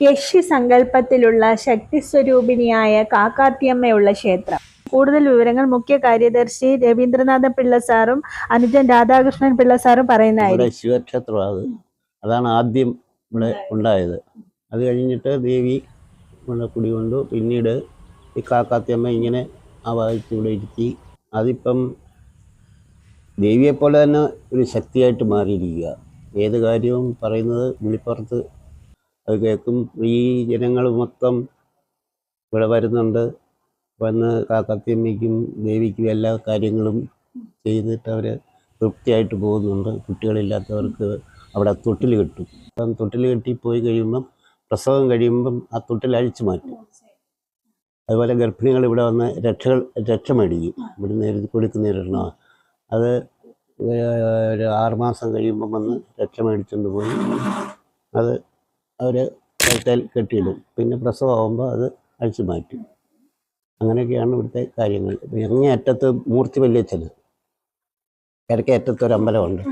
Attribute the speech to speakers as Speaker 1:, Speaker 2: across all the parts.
Speaker 1: യക്ഷി സങ്കല്പത്തിലുള്ള ശക്തിസ്വരൂപിണിയായ കാക്കാത്തിയമ്മയുള്ള ക്ഷേത്രം. കൂടുതൽ വിവരങ്ങൾ മുഖ്യ കാര്യദർശി രവീന്ദ്രനാഥ പിള്ള സാറും അനുജൻ രാധാകൃഷ്ണൻ പിള്ള സാറും പറയുന്നത്
Speaker 2: ശിവക്ഷേത്രം അത്. അതാണ് ആദ്യം ഇവിടെ ഉണ്ടായത്. അത് കഴിഞ്ഞിട്ട് ദേവി ഇവിടെ കുടികൊണ്ടു. പിന്നീട് ഈ കാക്കാത്തിയമ്മ ഇങ്ങനെ ആ ഭാഗത്ത് ഇവിടെ ഇരുത്തി. അതിപ്പം ദേവിയെപ്പോലെ തന്നെ ഒരു ശക്തിയായിട്ട് മാറിയിരിക്കുക. ഏത് കാര്യവും പറയുന്നത് വിളിപ്പുറത്ത് അത് കേൾക്കും. ഈ ജനങ്ങൾ മൊത്തം ഇവിടെ വരുന്നുണ്ട്. വന്ന് കാക്കത്തിയമ്മയ്ക്കും ദേവിക്കും എല്ലാ കാര്യങ്ങളും ചെയ്തിട്ട് അവർ തൃപ്തിയായിട്ട് പോകുന്നുണ്ട്. കുട്ടികളില്ലാത്തവർക്ക് അവിടെ തൊട്ടിൽ കെട്ടും. അപ്പം തൊട്ടിൽ കെട്ടി പോയി കഴിയുമ്പം പ്രസവം കഴിയുമ്പം ആ തൊട്ടിൽ അഴിച്ചു മാറ്റും. അതുപോലെ ഗർഭിണികൾ ഇവിടെ വന്ന് രക്ഷകൾ രക്ഷ മേടിക്കും ഇവിടുന്ന് എഴുതി ഒരെണ്ണമാണ് അത് ഒരു ആറുമാസം കഴിയുമ്പം വന്ന് രക്ഷ മേടിച്ചുകൊണ്ട് പോയി. അത് അവർ കഴിച്ചാൽ കെട്ടിയിടും. പിന്നെ പ്രസവമാകുമ്പോൾ അത് അഴിച്ചു മാറ്റും. അങ്ങനെയൊക്കെയാണ് ഇവിടുത്തെ കാര്യങ്ങൾ. ഇറങ്ങിയ അറ്റത്ത് മൂർത്തി വല്യച്ഛന് കിഴക്കേ അറ്റത്ത് ഒരു അമ്പലമുണ്ട്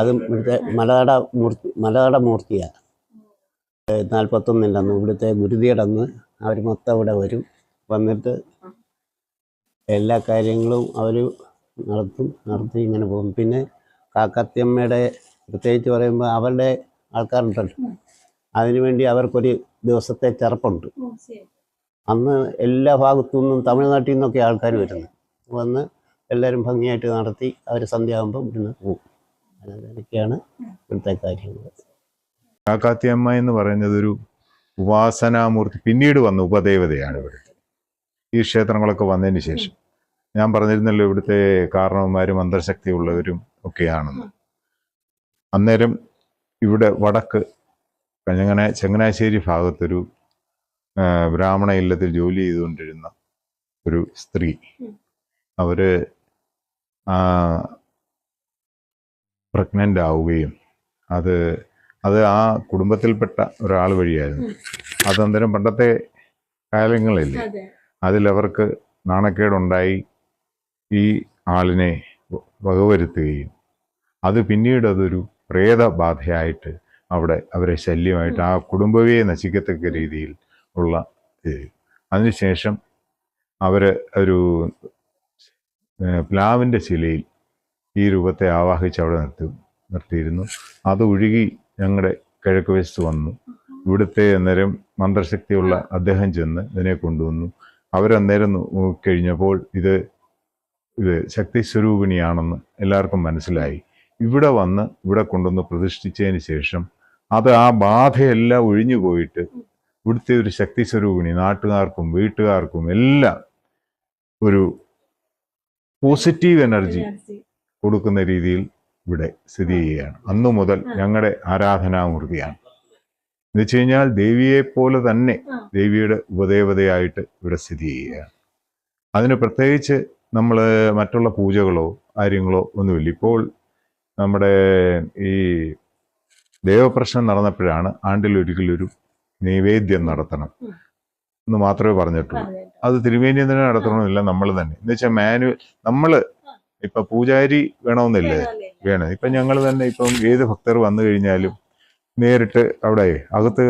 Speaker 2: അതും ഇവിടുത്തെ മലകട മൂർത്തി മലകട മൂർത്തിയാണ് നാൽപ്പത്തൊന്നിന്റെ ഇവിടുത്തെ ഗുരുതിയുടെ അന്ന് അവർ മൊത്തം ഇവിടെ വരും. വന്നിട്ട് എല്ലാ കാര്യങ്ങളും അവർ നടത്തും നടത്തി ഇങ്ങനെ പോകും. പിന്നെ കാക്കത്തിയമ്മയുടെ പ്രത്യേകിച്ച് പറയുമ്പോൾ അവരുടെ ആൾക്കാരുണ്ടല്ലോ. അതിനുവേണ്ടി അവർക്കൊരു ദിവസത്തെ ചെറുപ്പുണ്ട്. അന്ന് എല്ലാ ഭാഗത്തു നിന്നും തമിഴ്നാട്ടിൽ നിന്നൊക്കെ ആൾക്കാർ വരുന്നു വന്ന് എല്ലാവരും ഭംഗിയായിട്ട് നടത്തി അവർ സന്ധ്യയാകുമ്പോൾ ഇവിടുന്ന് പോകും അതൊക്കെയാണ് ഇവിടുത്തെ കാര്യങ്ങൾ.
Speaker 3: കാക്കാത്തിയമ്മ എന്ന് പറയുന്നത് ഒരു ഉപാസനാമൂർത്തി പിന്നീട് വന്ന ഉപദേവതയാണ് ഇവിടുത്തെ ഈ ക്ഷേത്രങ്ങളൊക്കെ വന്നതിന് ശേഷം. ഞാൻ പറഞ്ഞിരുന്നല്ലോ ഇവിടുത്തെ കാരണവന്മാരും അന്തർശക്തിയുള്ളവരും ഒക്കെയാണെന്ന്. അന്നേരം ഇവിടെ വടക്ക് കഞ്ഞങ്ങനെ ചങ്ങനാശ്ശേരി ഭാഗത്തൊരു ബ്രാഹ്മണ ഇല്ലത്തിൽ ജോലി ചെയ്തുകൊണ്ടിരുന്ന ഒരു സ്ത്രീ. അവർ പ്രഗ്നന്റ് ആവുകയും അത് അത് ആ കുടുംബത്തിൽപ്പെട്ട ഒരാൾ വഴിയായിരുന്നു. അത് അന്നേരം പണ്ടത്തെ കാലങ്ങളില്ലേ? അതിലവർക്ക് നാണക്കേടുണ്ടായി ഈ ആളിനെ വകവരുത്തുകയും അത് പിന്നീട് അതൊരു പ്രേതബാധയായിട്ട് അവിടെ അവരെ ശല്യമായിട്ട് ആ കുടുംബവേ നശിക്കത്തക്ക രീതിയിൽ ഉള്ള അതിനുശേഷം അവർ ഒരു പ്ലാവിന്റെ ശിലയിൽ ഈ രൂപത്തെ ആവാഹിച്ച് അവിടെ നിർത്തി നിർത്തിയിരുന്നു. അത് ഒഴുകി ഞങ്ങളുടെ കിഴക്ക് വശത്ത് വന്നു. ഇവിടുത്തെ അന്നേരം മന്ത്രശക്തിയുള്ള അദ്ദേഹം ചെന്ന് ഇതിനെ കൊണ്ടുവന്നു. അവരന്നേരം കഴിഞ്ഞപ്പോൾ ഇത് ഇത് ശക്തി സ്വരൂപിണിയാണെന്ന് എല്ലാവർക്കും മനസ്സിലായി. ഇവിടെ വന്ന് ഇവിടെ കൊണ്ടുവന്ന് പ്രതിഷ്ഠിച്ചതിന് ശേഷം അത് ആ ബാധയെല്ലാം ഒഴിഞ്ഞു പോയിട്ട് ഇവിടുത്തെ ഒരു ശക്തി സ്വരൂപിണി നാട്ടുകാർക്കും വീട്ടുകാർക്കും എല്ലാം ഒരു പോസിറ്റീവ് എനർജി കൊടുക്കുന്ന രീതിയിൽ ഇവിടെ സ്ഥിതി ചെയ്യുകയാണ്. അന്നു മുതൽ ഞങ്ങളുടെ ആരാധനാമൂർത്തിയാണ്. എന്ന് വെച്ച് കഴിഞ്ഞാൽ ദേവിയെ പോലെ തന്നെ ദേവിയുടെ ഉപദേവതയായിട്ട് ഇവിടെ സ്ഥിതി ചെയ്യുകയാണ്. അതിന് പ്രത്യേകിച്ച് നമ്മൾ മറ്റുള്ള പൂജകളോ കാര്യങ്ങളോ ഒന്നുമില്ല. ഇപ്പോൾ നമ്മുടെ ഈ ദേവപ്രശ്നം നടന്നപ്പോഴാണ് ആണ്ടിലൊരിക്കലൊരു നൈവേദ്യം നടത്തണം എന്ന് മാത്രമേ പറഞ്ഞിട്ടുള്ളൂ. അത് തന്നെ നടത്തണമെന്നില്ല നമ്മൾ തന്നെ. എന്ന് വെച്ചാൽ മാനു നമ്മൾ ഇപ്പൊ പൂജാരി വേണമെന്നില്ലേ? വേണം. ഇപ്പൊ ഞങ്ങൾ തന്നെ ഇപ്പം ഏത് ഭക്തർ വന്നു കഴിഞ്ഞാലും നേരിട്ട് അവിടെ അകത്ത്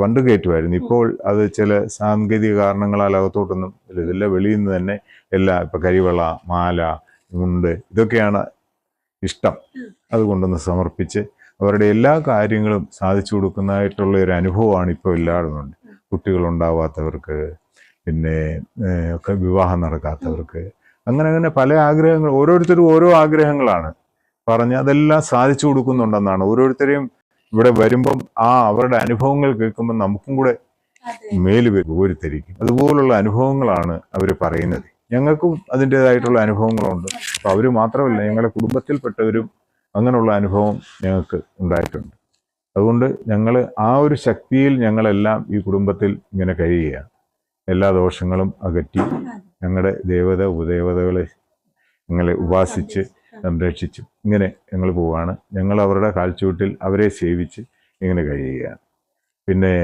Speaker 3: പണ്ട് കയറ്റുമായിരുന്നു. ഇപ്പോൾ അത് ചില സാങ്കേതിക കാരണങ്ങളാൽ അകത്തോട്ടൊന്നും ഇല്ല. ഇതെല്ലാം വെളിയിൽ നിന്ന് തന്നെ എല്ലാ ഇപ്പൊ കരിവള മാല മുണ്ട് ഇതൊക്കെയാണ് ഇഷ്ടം. അത് കൊണ്ടൊന്ന് സമർപ്പിച്ച് അവരുടെ എല്ലാ കാര്യങ്ങളും സാധിച്ചു കൊടുക്കുന്നതായിട്ടുള്ള ഒരു അനുഭവമാണ് ഇപ്പോൾ എല്ലായിടുന്നുണ്ട് കുട്ടികളുണ്ടാവാത്തവർക്ക് പിന്നെ ഒക്കെ വിവാഹം നടക്കാത്തവർക്ക്. അങ്ങനെ അങ്ങനെ പല ആഗ്രഹങ്ങൾ ഓരോരുത്തരും ഓരോ ആഗ്രഹങ്ങളാണ്. പറഞ്ഞ് അതെല്ലാം സാധിച്ചു കൊടുക്കുന്നുണ്ടെന്നാണ്. ഓരോരുത്തരെയും ഇവിടെ വരുമ്പം ആ അവരുടെ അനുഭവങ്ങൾ കേൾക്കുമ്പോൾ നമുക്കും കൂടെ മേൽ ഓരോരുത്തരിക്കും. അതുപോലുള്ള അനുഭവങ്ങളാണ് അവർ പറയുന്നത്. ഞങ്ങൾക്കും അതിന്റെതായിട്ടുള്ള അനുഭവങ്ങളുണ്ട്. അപ്പൊ അവർ മാത്രമല്ല ഞങ്ങളുടെ കുടുംബത്തിൽപ്പെട്ടവരും അങ്ങനെയുള്ള അനുഭവം ഞങ്ങൾക്ക് ഉണ്ടായിട്ടുണ്ട്. അതുകൊണ്ട് ഞങ്ങൾ ആ ഒരു ശക്തിയിൽ ഞങ്ങളെല്ലാം ഈ കുടുംബത്തിൽ ഇങ്ങനെ കഴിയുകയാണ്. എല്ലാ ദോഷങ്ങളും അകറ്റി ഞങ്ങളുടെ ദേവത ഉപദേവതകളെ ഞങ്ങളെ ഉപാസിച്ച് സംരക്ഷിച്ചു ഇങ്ങനെ ഞങ്ങൾ പോവാണ് ഞങ്ങൾ അവരുടെ കാൽച്ചുവട്ടിൽ അവരെ സേവിച്ച് ഇങ്ങനെ കഴിയുകയാണ്. പിന്നെ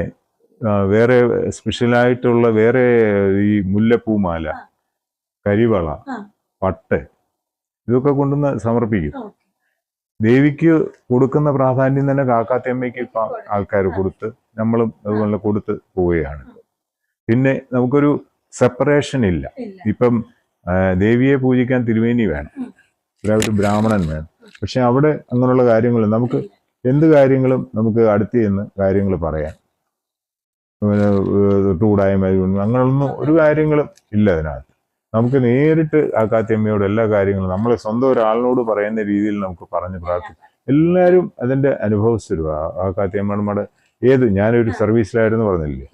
Speaker 3: വേറെ സ്പെഷ്യലായിട്ടുള്ള വേറെ ഈ മുല്ലപ്പൂമാല കരിവള. പട്ട് ഇതൊക്കെ കൊണ്ടുവന്ന് സമർപ്പിക്കും. ദേവിക്ക് കൊടുക്കുന്ന പ്രാധാന്യം തന്നെ കാക്കാത്തമ്മയ്ക്ക് ഇപ്പം ആൾക്കാർ കൊടുത്ത് നമ്മളും അതുപോലെ കൊടുത്ത് പോവുകയാണ്. പിന്നെ നമുക്കൊരു സെപ്പറേഷൻ ഇല്ല. ഇപ്പം ദേവിയെ പൂജിക്കാൻ തിരുവേനി വേണം. ഒരു ബ്രാഹ്മണൻ വേണം. പക്ഷെ അവിടെ അങ്ങനെയുള്ള കാര്യങ്ങൾ നമുക്ക് എന്ത് കാര്യങ്ങളും നമുക്ക് അടുത്ത് ചെന്ന് കാര്യങ്ങൾ പറയാം. തൊട്ടുകൂടായ്മ അങ്ങനെയൊന്നും ഒരു കാര്യങ്ങളും ഇല്ല അതിനകത്ത്. നമുക്ക് നേരിട്ട് ആ കാത്തിയമ്മയോട് എല്ലാ കാര്യങ്ങളും നമ്മളെ സ്വന്തം ഒരാളിനോട് പറയുന്ന രീതിയിൽ നമുക്ക് പറഞ്ഞ് പ്രാർത്ഥിക്കും എല്ലാവരും അതിന്റെ അനുഭവസ്ഥരുവാ ആ കാത്തിയമ്മയുടെ ഏത്? ഞാനൊരു സർവീസിലായിരുന്നു പറഞ്ഞില്ലേ?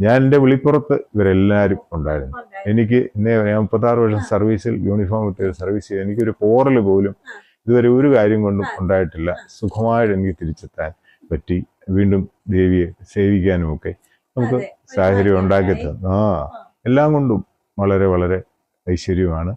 Speaker 3: ഞാൻ എന്റെ വിളിപ്പുറത്ത് ഇവരെല്ലാവരും ഉണ്ടായിരുന്നു. എനിക്ക് ഇന്നേ ഞാൻ മുപ്പത്താറ് വർഷം സർവീസിൽ യൂണിഫോം ഇട്ട് സർവീസ് ചെയ്ത് എനിക്കൊരു പോറൽ പോലും ഇതുവരെ ഒരു കാര്യം കൊണ്ടും ഉണ്ടായിട്ടില്ല. സുഖമായിട്ട് എനിക്ക് തിരിച്ചെത്താൻ പറ്റി. വീണ്ടും ദേവിയെ സേവിക്കാനുമൊക്കെ നമുക്ക്. സാഹചര്യം ഉണ്ടാക്കി തന്നു. ആ. എല്ലാം കൊണ്ടും വളരെ വളരെ ഐശ്വര്യമാണ്.